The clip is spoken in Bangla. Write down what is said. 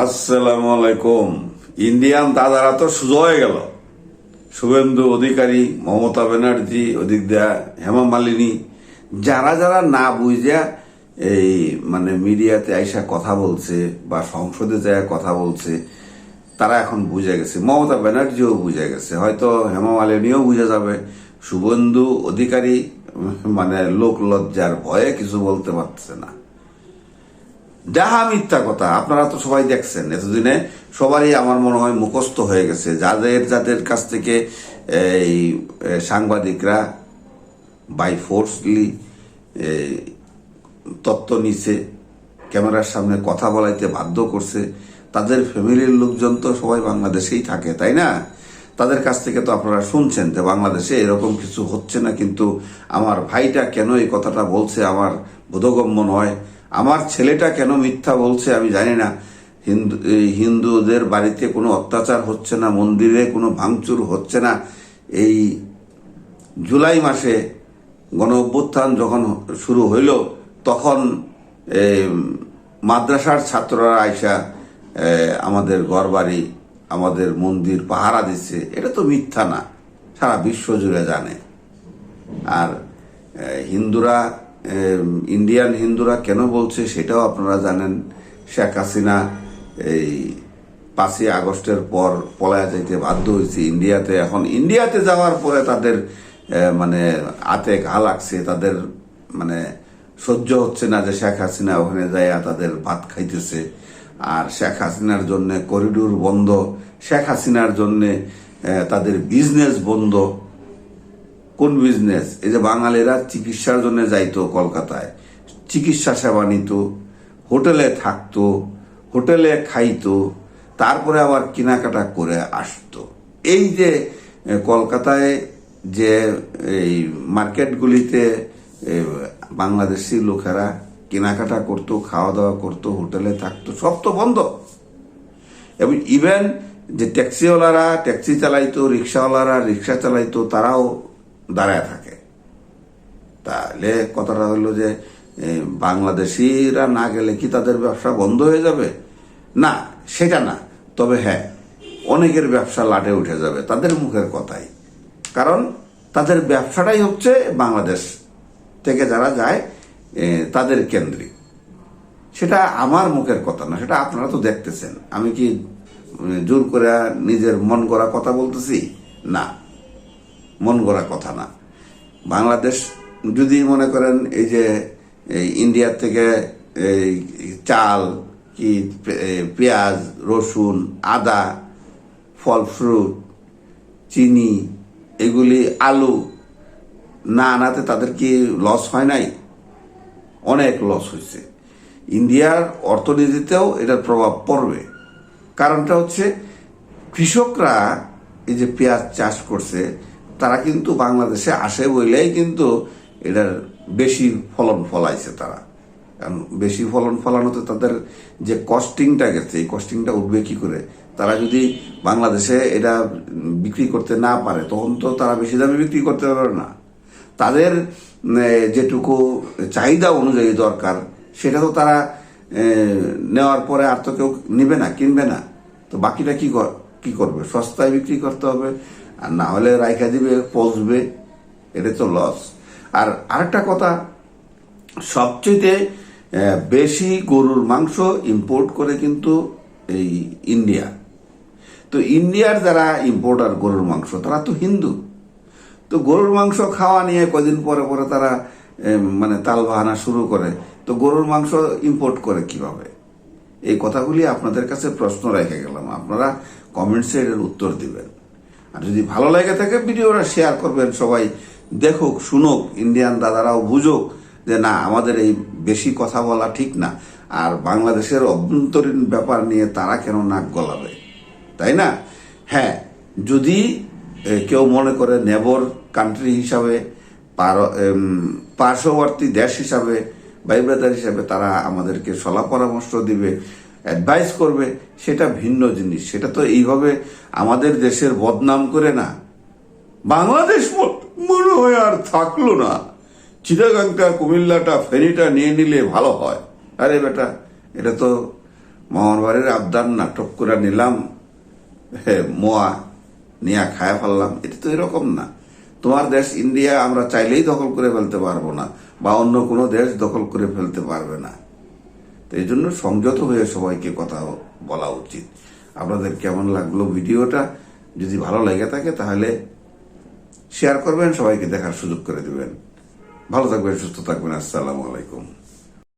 আসসালামু আলাইকুম। ইন্ডিয়ান দাদারা তো সুযোগ হয়ে গেল। শুভেন্দু অধিকারী, মমতা ব্যানার্জি ওদিক দেয়া হেমা মালিনী, যারা যারা না বুঝা এই মানে মিডিয়াতে আইসা কথা বলছে বা সংসদে যায় কথা বলছে, তারা এখন বুঝে গেছে। মমতা ব্যানার্জিও বুঝে গেছে। হয়তো হেমা মালিনীও বুঝে যাবে। শুভেন্দু অধিকারী মানে লোক লজ্জার ভয়ে কিছু বলতে পারছে না। যাহা মিথ্যা কথা, আপনারা তো সবাই দেখছেন। এতদিনে সবারই আমার মনে হয় মুখস্থ হয়ে গেছে। যাদের যাদের কাছ থেকে এই সাংবাদিকরা বাই ফোর্সলি তত্ত্ব নিছে, ক্যামেরার সামনে কথা বলাইতে বাধ্য করছে, তাদের ফ্যামিলির লোকজন তো সবাই বাংলাদেশেই থাকে, তাই না? তাদের কাছ থেকে তো আপনারা শুনছেন যে বাংলাদেশে এরকম কিছু হচ্ছে না, কিন্তু আমার ভাইটা কেন এই কথাটা বলছে, আমার বোধগম্য নয়। আমার ছেলেটা কেন মিথ্যা বলছে আমি জানি না। হিন্দু হিন্দুদের বাড়িতে কোনো অত্যাচার হচ্ছে না, মন্দিরে কোনো ভাঙচুর হচ্ছে না। এই জুলাই মাসে গণ অভ্যুত্থান যখন শুরু হইল, তখন মাদ্রাসার ছাত্ররা আইসা আমাদের ঘরবাড়ি, আমাদের মন্দির পাহারা দিচ্ছে। এটা তো মিথ্যা না, সারা বিশ্ব জুড়ে জানে। আর হিন্দুরা ইন্ডিয়ান হিন্দুরা কেন বলছে সেটাও আপনারা জানেন। শেখ হাসিনা এই পাঁচই আগস্টের পর পলায়া যাইতে বাধ্য হয়েছে ইন্ডিয়াতে। এখন ইন্ডিয়াতে যাওয়ার পরে তাদের মানে আতে ঘা লাগছে তাদের মানে সহ্য হচ্ছে না যে শেখ হাসিনা ওখানে যাইয়া তাদের ভাত খাইতেছে। আর শেখ হাসিনার জন্য করিডোর বন্ধ, শেখ হাসিনার জন্য তাদের বিজনেস বন্ধ। কোন বিজনেস এই যে বাঙালিরা চিকিৎসার জন্য যাইতো কলকাতায়। চিকিৎসা সেবা নিত, হোটেলে থাকতো, হোটেলে খাইতো, তারপরে আবার কেনাকাটা করে আসতো। এই যে কলকাতায় যে, এই মার্কেটগুলিতে বাংলাদেশি লোকেরা কেনাকাটা করতো খাওয়া দাওয়া করতো, হোটেলে থাকতো, সব তো বন্ধ। এবং ইভেন যে ট্যাক্সিওয়ালারা, ট্যাক্সি চালাইতো, রিক্সাওয়ালারা, রিক্সা চালাইতো, তারাও দাঁড়ায় থাকে। তাহলে কথাটা হলো যে বাংলাদেশিরা না গেলে কি তাদের ব্যবসা বন্ধ হয়ে যাবে? না, সেটা না। তবে হ্যাঁ অনেকের ব্যবসা লাটে উঠে যাবে, তাদের মুখের কথাই। কারণ তাদের ব্যবসাটাই হচ্ছে বাংলাদেশ থেকে যারা যায় তাদের কেন্দ্রিক। সেটা আমার মুখের কথা না, সেটা আপনারা তো দেখতেছেন। আমি কি জোর করে নিজের মন করা কথা বলতেছি? না। মন গড়া কথা না। বাংলাদেশ, যদি মনে করেন এই যে ইন্ডিয়ার থেকে এই চাল, কি পেঁয়াজ, রসুন, আদা, ফল ফ্রুট, চিনি, এগুলি আলু, না আনাতে তাদের কি লস হয় নাই? অনেক লস হয়েছে। ইন্ডিয়ার অর্থনীতিতেও এটার প্রভাব পড়বে। কারণটা হচ্ছে কৃষকরা এই যে পেঁয়াজ চাষ করছে তারা কিন্তু বাংলাদেশে আসে বলেই কিন্তু এটার বেশি ফলন ফলাইছে তারা। কারণ বেশি ফলন ফলানোতে তাদের যে কস্টিংটা গেছে, এই কস্টিংটা উঠবে কি করে? তারা যদি বাংলাদেশে এটা বিক্রি করতে না পারে, তখন তো তারা বেশি দামে বিক্রি করতে পারবে না। তাদের যেটুকু চাহিদা অনুযায়ী দরকার, সেটা তো তারা নেওয়ার পরে আর তো কেউ নিবে না, কিনবে না। তো বাকিটা কি কি করবে? সস্তায় বিক্রি করতে হবে আর না হলে রাইখা দিবে, পচবে, এটা তো লস আর আরেকটা কথা, সবচেয়ে বেশি গরুর মাংস ইম্পোর্ট করে কিন্তু এই ইন্ডিয়া তো ইন্ডিয়ার যারা ইম্পোর্টার গরুর মাংস, তারা তো হিন্দু। তো গরুর মাংস খাওয়া নিয়ে কদিন পরে পরে তারা মানে তাল বাহানা শুরু করে। তো গরুর মাংস ইম্পোর্ট করে কীভাবে? এই কথাগুলি আপনাদের কাছে প্রশ্ন রেখে গেলাম। আপনারা কমেন্টসে এর উত্তর দিবেন। আর যদি ভালো লেগে থাকে, ভিডিওটা শেয়ার করবেন সবাই। দেখুক, শুনুক ইন্ডিয়ান দাদারাও বুঝুক যে না, আমাদের এই বেশি কথা বলা ঠিক না। আর বাংলাদেশের অভ্যন্তরীণ ব্যাপার নিয়ে তারা কেন নাক গলাবে? তাই না? হ্যাঁ যদি কেউ মনে করে নেবর কান্ট্রি হিসাবে, পার- পার্শ্ববর্তী দেশ হিসাবে ভাই ব্রাদার হিসাবে তারা আমাদেরকে সলা পরামর্শ দিবে অ্যাডভাইস করবে সেটা ভিন্ন জিনিস। সেটা তো এইভাবে আমাদের দেশের বদনাম করে না। বাংলাদেশ মনে হয় আর থাকল না। চিটাগাংটা কুমিল্লাটা ফেনীটা নিয়ে নিলে ভালো হয়। আরে বেটা এটা তো মামার আবদার নাটক করে নিলাম হে, মোয়া নিয়া খায়া ফেললাম। এটা তো এরকম না। তোমার দেশ ইন্ডিয়া আমরা চাইলেই দখল করে ফেলতে পারব না বা অন্য কোনো দেশ দখল করে ফেলতে পারবে না। তো এই জন্য সংযত হয়ে সবাইকে কথা বলা উচিত। আপনাদের কেমন লাগল ভিডিওটা? যদি ভালো লেগে থাকে তাহলে শেয়ার করবেন, সবাইকে দেখার সুযোগ করে দেবেন। ভালো থাকবেন, সুস্থ থাকবেন, আসসালামু আলাইকুম।